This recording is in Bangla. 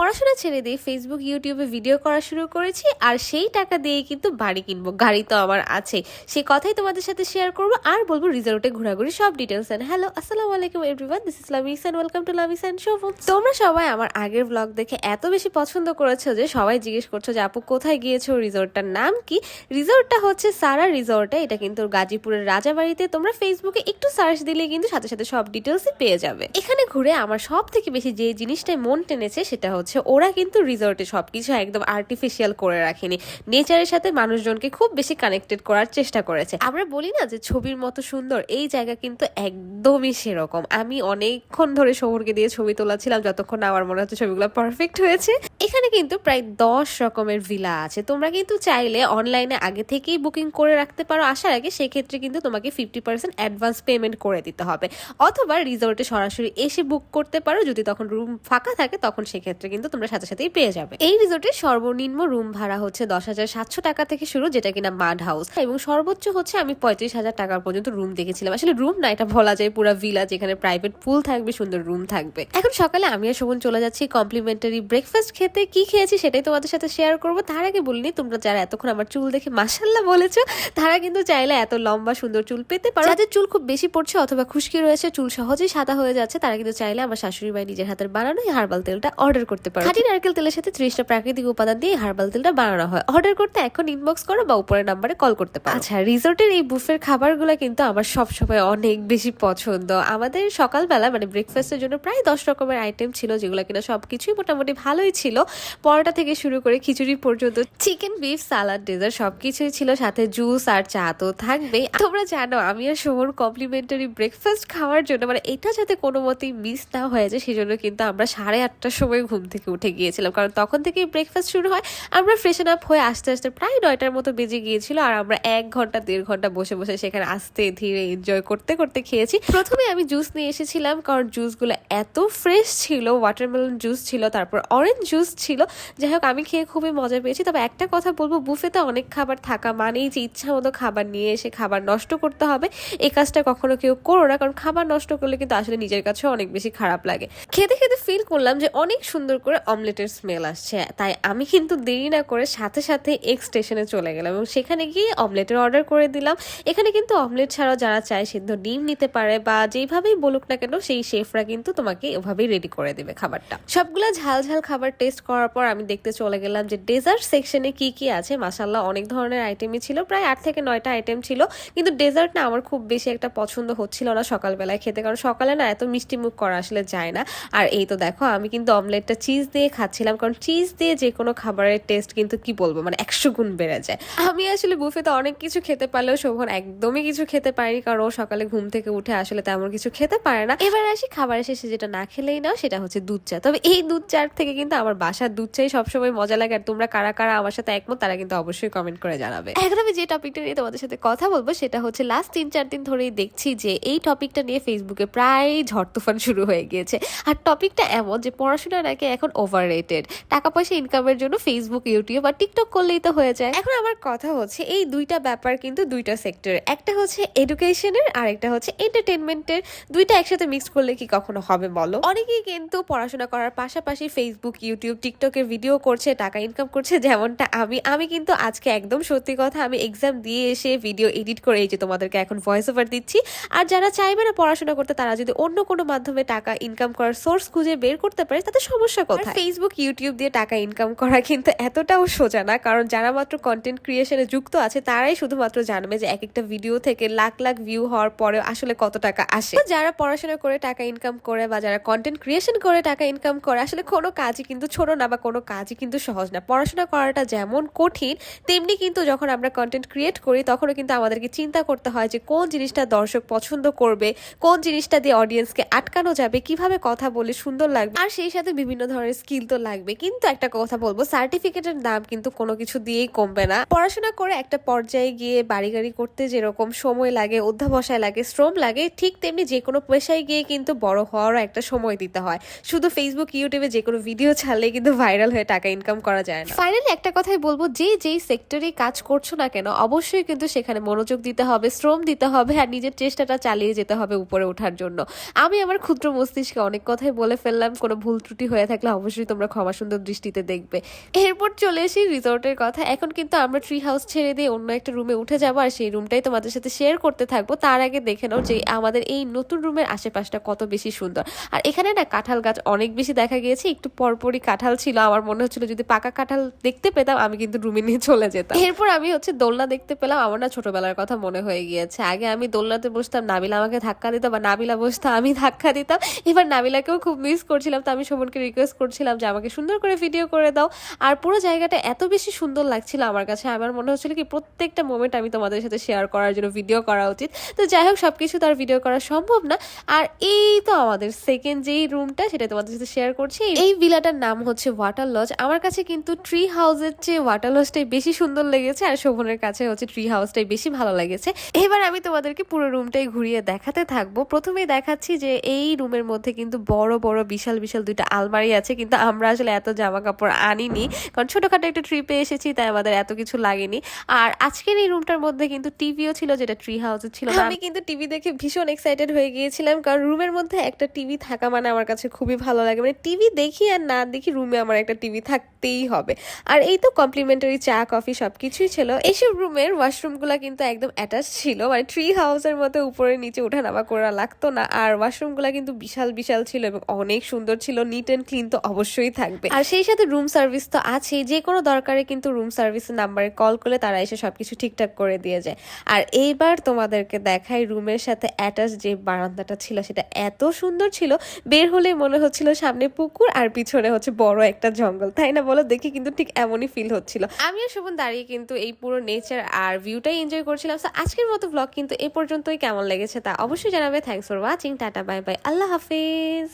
পড়াশোনা ছেড়ে দিয়ে ফেসবুক ইউটিউবে ভিডিও করা শুরু করেছি, আর সেই টাকা দিয়েই কিন্তু বাড়ি কিনবো। গাড়ি তো আমার আছে। সেই কথাই তোমাদের সাথে শেয়ার করব, আর বলব রিসোর্টে ঘোরাঘুরি সব ডিটেলস এন্ড হ্যালো আসসালামু আলাইকুম everyone this is Lamis and welcome to Lamis and show তোমরা সবাই আমার আগের ব্লগ দেখে এত বেশি পছন্দ করেছ যে সবাই জিজ্ঞেস করছ যে আপু, কোথায় গিয়েছো রিসোর্টটার নাম কি? রিসোর্টটা হচ্ছে সারা রিসোর্টে এটা কিন্তু গাজীপুরের রাজাবাড়িতে। তোমরা ফেসবুকে একটু সার্চ দিলে কিন্তু সাথে সাথে সব ডিটেলসই পেয়ে যাবে। এখানে ঘুরে আমার সব থেকে বেশি যে জিনিসটাই মন টেনেছে সেটা হচ্ছে ওরা কিন্তু রিসোর্টে সবকিছু একদম আর্টিফিশিয়াল করে রাখেনি। নেচারের সাথে মানুষজনকে খুব বেশি কানেক্টেড করার চেষ্টা করেছে। আমরা বলি না যে ছবির মতো সুন্দর, এই জায়গা কিন্তু একদমই সেরকম। আমি অনেকক্ষণ ধরে শহরকে দিয়ে ছবি তোলাছিলাম, যতক্ষণ আমার মনে হচ্ছে ছবিগুলো পারফেক্ট হয়েছে। এখানে কিন্তু প্রায় দশ রকমের ভিলা আছে। তোমরা কিন্তু চাইলে অনলাইনে আগে থেকেই বুকিং করে রাখতে পারো। আসার আগে সেক্ষেত্রে কিন্তু তোমাকে ফিফটি পার্সেন্ট অ্যাডভান্স পেমেন্ট করে দিতে হবে। অথবা রিসোর্টে সরাসরি এসে বুক করতে পারো, যদি তখন রুম ফাঁকা থাকে, তখন সেক্ষেত্রে কিন্তু তোমরা সাথে সাথেই পেয়ে যাবে। এই রিসোর্টের সর্বনিম্ন রুম ভাড়া হচ্ছে দশ হাজার সাতশো টাকা থেকে শুরু, যেটা কিনা মাড হাউস এবং সর্বোচ্চ হচ্ছে আমি পঁয়ত্রিশ হাজার টাকার পর্যন্ত রুম দেখেছিলাম। আসলে রুম না, এটা বলা যায় পুরো ভিলা যেখানে প্রাইভেট পুল থাকবে, সুন্দর রুম থাকবে। এখন সকালে আমি আর শোভন চলে যাচ্ছি কমপ্লিমেন্টারি ব্রেকফাস্ট খেতে। কি খেয়েছি সেটাই তোমাদের সাথে শেয়ার করব। তার আগে বলিনি, তোমরা যারা এতক্ষণ আমার চুল দেখে মাসাল্লাহ বলেছ, তারা কিন্তু চাইলে এত লম্বা সুন্দর চুল পেতে পারো। যাদের চুল খুব বেশি পড়ছে অথবা খুশকি রয়েছে, চুল সহজেই সাদা হয়ে যাচ্ছে, তারা কিন্তু চাইলে আমার শাশুড়ি মাই নিজের হাতের বানানো এই হার্বাল তেলটা অর্ডার করতে পারো। খাঁটি নারকেল তেলের সাথে ত্রিশটা প্রাকৃতিক উপাদান দিয়ে হার্বাল তেলটা বানানো হয়। অর্ডার করতে এখন ইনবক্স করো বা উপরের নাম্বারে কল করতে পারো। আচ্ছা রিসোর্টের এই বুফের খাবারগুলো কিন্তু আমার সবসময় অনেক বেশি পছন্দ। আমাদের সকালবেলা মানে ব্রেকফাস্টের জন্য প্রায় দশ রকমের আইটেম ছিল যেগুলো কিনা সব কিছুই মোটামুটি ভালোই ছিল। পরোটা থেকে শুরু করে খিচুড়ি পর্যন্ত চিকেন বিফ সালাড ডেজার্ট সব কিছুই ছিল। সাথে জুস আর চা তো থাকবেই। তোমরা জানো, আমি আর শোভন কমপ্লিমেন্টারি ব্রেকফাস্ট খাওয়ার জন্য মানে এটা যাতে কোনো মতেই মিস না হয়ে যায় সেই জন্য কিন্তু আমরা সাড়ে আটটার সময় ঘুম থেকে উঠে গিয়েছিলাম। কারণ তখন থেকেই ব্রেকফাস্ট শুরু হয়। আমরা ফ্রেশন আপ হয়ে আস্তে আস্তে প্রায় নয়টার মতো বেজে গিয়েছিল আর আমরা এক ঘণ্টা, দেড় ঘণ্টা বসে বসে সেখানে আস্তে ধীরে এনজয় করতে করতে খেয়েছি। প্রথমে আমি জুস নিয়ে এসেছিলাম কারণ জুসগুলো এত ফ্রেশ ছিল ওয়াটারমেলন জুস ছিল, তারপর অরেঞ্জ জুস ছিল। যাই হোক, আমি খেয়ে খুবই মজা পেয়েছি। তবে একটা কথা বলব বুফেতে অনেক খাবার থাকা মানেই যে ইচ্ছা মতো খাবার নিয়ে এসে খাবার নষ্ট করতে হবে। এই কাজটা কখনো কেউ করো না, কারণ খাবার নষ্ট করলে কিন্তু আসলে নিজের কাছেও অনেক বেশি খারাপ লাগে। খেতে খেতে ফিল করলাম যে অনেক সুন্দর করে অমলেটের স্মেল আসছে। তাই আমি কিন্তু দেরি না করে সাথে সাথে এগ স্টেশনে চলে গেলাম এবং সেখানে গিয়ে অমলেটের অর্ডার করে দিলাম। এখানে কিন্তু অমলেট ছাড়াও যারা চায় সিদ্ধ ডিম নিতে পারে বা যেইভাবেই বলুক না কেন, সেই শেফরা কিন্তু তোমাকে এভাবেই রেডি করে দেবে খাবারটা। সবগুলা ঝাল ঝাল খাবার টেস্ট করার পর আমি দেখতে চলে গেলাম যে ডেজার্ট সেকশনে কি কি আছে। মাসাল্লাহ অনেক ধরনের আইটেমই ছিল, প্রায় আট থেকে নয়টা আইটেম ছিল। কিন্তু ডেজার্ট না আমার খুব বেশি একটা পছন্দ হচ্ছিল না সকালবেলায় খেতে। কারণ সকালে না এত মিষ্টি মুখ করা আসলে যায় না। আর এই তো দেখো, আমি কিন্তু অমলেটটা চিজ দিয়ে খাচ্ছিলাম, কারণ চিজ দিয়ে যে কোনো খাবারের টেস্ট কিন্তু কি বলব মানে একশো গুণ বেড়ে যায়। আমি আসলে বুফেতে অনেক কিছু খেতে পারলেও শোভন একদমই কিছু খেতে পারিনি, কারণ ও সকালে ঘুম থেকে উঠে আসলে তেমন কিছু খেতে পারে না। এবার আসি খাবারের শেষে যেটা না খেলেই নাও, সেটা হচ্ছে দুধ চা। তবে এই দুধ চার থেকে কিন্তু আমার বাসার দুধ চাই সবসময় মজা লাগে, আর তোমরা কারা কারা আমার সাথে একমত, তারা কিন্তু অবশ্যই কমেন্ট করে জানাবে। এখন আমি যে টপিকটা নিয়ে তোমাদের সাথে কথা বলব, সেটা হচ্ছে লাস্ট তিন, চার দিন ধরেই দেখছি যে এই টপিকটা নিয়ে ফেসবুকে প্রায় ঝড় তুফান শুরু হয়ে গিয়েছে। আর টপিকটা এমন যে পড়াশোনা নাকি এখন ওভার রেটেড টাকা পয়সা ইনকামের জন্য ফেসবুক ইউটিউব আর টিকটক করলেই তো হয়ে যায়। এখন আমার কথা হচ্ছে এই দুইটা ব্যাপার কিন্তু দুইটা সেক্টর একটা হচ্ছে এডুকেশনের আর একটা হচ্ছে এন্টারটেনমেন্টের দুইটা একসাথে মিক্স করলে কি কখনো হবে বলো? অনেকেই কিন্তু পড়াশোনা করার পাশাপাশি ফেসবুক ইউটিউব টিকটকে ভিডিও করছে, টাকা ইনকাম করছে যেমনটা আমি। আমি কিন্তু আজকে একদম সত্যি কথা আমি এক্সাম দিয়ে এসে ভিডিও এডিট করে এই যে তোমাদেরকে এখন ভয়েস ওভার দিচ্ছি। আর যারা চাইবে না পড়াশোনা করতে, তারা যদি অন্য কোনো মাধ্যমে টাকা ইনকাম করার সোর্স খুঁজে বের করতে পারে তাতে সমস্যা কোথায়? ফেসবুক ইউটিউব দিয়ে টাকা ইনকাম করা কিন্তু এতটাও সোজা না কারণ যারা মাত্র কন্টেন্ট ক্রিয়েশনে যুক্ত আছে তারাই শুধুমাত্র জানবে যে এক একটা ভিডিও থেকে লাখ লাখ ভিউ হওয়ার পরে আসলে কত টাকা আসে। যারা পড়াশোনা করে টাকা ইনকাম করে বা যারা কন্টেন্ট ক্রিয়েশন করে টাকা ইনকাম করে আসলে কোনো কাজই কিন্তু ছোট না বা কোনো কাজই কিন্তু সহজ না। পড়াশোনা করাটা যেমন কঠিন তেমনি কিন্তু যখন আমরা কন্টেন্ট ক্রিয়েট করি তখনও কিন্তু আমাদেরকে চিন্তা করতে হয় যে কোন জিনিসটা দর্শক পছন্দ করবে কোন জিনিসটা দিয়ে অডিয়েন্সকে আটকানো যাবে, কীভাবে কথা বলে সুন্দর লাগবে, আর সেই সাথে বিভিন্ন ধরনের স্কিল তো লাগবে। কিন্তু একটা কথা বলব সার্টিফিকেটের দাম কিন্তু কোনো কিছু দিয়েই কমবে না। পড়াশোনা করে একটা পর্যায়ে গিয়ে বাড়ি গাড়ি করতে যেরকম সময় লাগে, অধ্যাবসায় লাগে, শ্রম লাগে, ঠিক তেমনি যে কোনো পেশায় গিয়ে কিন্তু বড় হওয়ারও একটা সময় দিতে হয়। শুধু ফেসবুক ইউটিউবে যে কোনো ভিডিও ছাড়লে কিন্তু ভাইরাল হয়ে টাকা ইনকাম করা যায় না। ফাইনালি একটা কথাই বলব, যে যেই সেক্টরে কাজ করছ না কেন, অবশ্যই কিন্তু সেখানে মনোযোগ দিতে হবে, শ্রম দিতে হবে, আর নিজের চেষ্টাটা চালিয়ে যেতে হবে উপরে ওঠার জন্য। আমি আমার ক্ষুদ্র মস্তিষ্কে অনেক কথাই বলে ফেললাম, কোনো ভুল ত্রুটি হয়ে থাকলে অবশ্যই তোমরা ক্ষমা সুন্দর দৃষ্টিতে দেখবে। এরপর চলে এসি রিসোর্টের কথা। এখন কিন্তু আমরা ট্রি হাউস ছেড়ে দিয়ে অন্য একটা রুমে উঠে যাব আর সেই রুমটাই তোমাদের সাথে শেয়ার করতে থাকব। তার আগে দেখে নাও যে আমাদের এই নতুন রুমের আশেপাশটা কত বেশি সুন্দর। আর এখানে না কাঁঠাল গাছ অনেক বেশি দেখা গিয়েছে, একটু পরপরই কাঁঠাল ছিল। আমার মনে হচ্ছিল যদি পাকা কাঁঠাল দেখতে পেতাম, আমি কিন্তু রুমে নিয়ে চলে যেতাম। এরপর আমি হচ্ছে দোলনা দেখতে পেলাম, আমার না ছোটবেলার কথা মনে হয়ে গিয়েছে। আগে আমি দোলনাতে বসতাম, নাবিলা আমাকে ধাক্কা দিত বা নাবিলা বসতো, আমি ধাক্কা দিতাম। এবার নাবিলাকেও খুব মিস করছিলাম, তো আমি শোভনকে রিকোয়েস্ট করছিলাম যে আমাকে সুন্দর করে ভিডিও করে দাও। আর পুরো জায়গাটা এত বেশি সুন্দর লাগছিল আমার কাছে। আমার মনে হচ্ছিল কি প্রত্যেকটা মোমেন্ট আমি তোমাদের সাথে শেয়ার করার জন্য ভিডিও করা উচিত। তো যাই হোক, সবকিছু তো আর ভিডিও করা সম্ভব না। আর এই তো আমাদের সেকেন্ড যেই রুমটা সেটা তোমাদের সাথে শেয়ার করছি। এই ভিলাটার নাম হচ্ছে ওয়াটার লজ আমার কাছে কিন্তু ট্রি হাউসের চেয়ে ওয়াটার লজটাই বেশি সুন্দর লেগেছে, আর শোভনের কাছে হচ্ছে ট্রি হাউসটাই বেশি ভালো লেগেছে। এবার আমি তোমাদেরকে পুরো রুমটাই ঘুরিয়ে দেখাতে থাকব। প্রথমেই দেখাচ্ছি যে এই রুমের মধ্যে কিন্তু বড় বড়, বিশাল বিশাল দুইটা আলমারি আছে। কিন্তু আমরা আসলে এত জামা কাপড় আনিনি। কারণ ছোটখাটো একটা ট্রিপে এসেছি, তাই আমাদের এত কিছু লাগেনি। আর আজকের এই রুমটার মধ্যে কিন্তু টিভিও ছিল, যেটা ট্রি হাউসে ছিল। আমি কিন্তু টিভি দেখে ভীষণ এক্সাইটেড হয়ে গিয়েছিলাম। কারণ রুমের মধ্যে একটা টিভি থাকা মানে আমার কাছে খুবই ভালো লাগে। মানে টিভি দেখি আর না দেখি রুমে আমার একটা টিভি থাকতেই হবে। আর এই তো কমপ্লিমেন্টারি চা কফি সবকিছুই ছিল। এইসব রুমের ওয়াশরুমগুলো কিন্তু একদম অ্যাটাচ ছিল। মানে ট্রি হাউসের মতো উপরে, নিচে ওঠা নামা করা লাগতো না। আর ওয়াশরুমগুলো কিন্তু বিশাল বিশাল ছিল এবং অনেক সুন্দর ছিল। নিট অ্যান্ড ক্লিন তো অবশ্যই থাকবে। আর সেই সাথে রুম সার্ভিস তো আছেই। যে কোনো দরকারে কিন্তু রুম সার্ভিসের নাম্বারে কল করলে তারা এসে সবকিছু ঠিকঠাক করে দিয়ে যায়। আর এইবার তোমাদেরকে দেখাই রুমের সাথে অ্যাটাচ যে বারান্দাটা ছিল, সেটা এত সুন্দর ছিল। বের হলেই মনে হচ্ছিল সামনে পুকুর আর পিছনে হচ্ছে বড় একটা জঙ্গল। তাই না বলো? দেখি কিন্তু ঠিক এমনই ফিল হচ্ছিল। আমিও শোভন দাঁড়িয়ে কিন্তু এই পুরো নেচার আর ভিউটাই এনজয় করছিলাম। আজকের মতো ব্লগ কিন্তু এ পর্যন্তই। কেমন লেগেছে তা অবশ্যই জানাবে। Thanks for watching tata bye bye Allah Hafiz.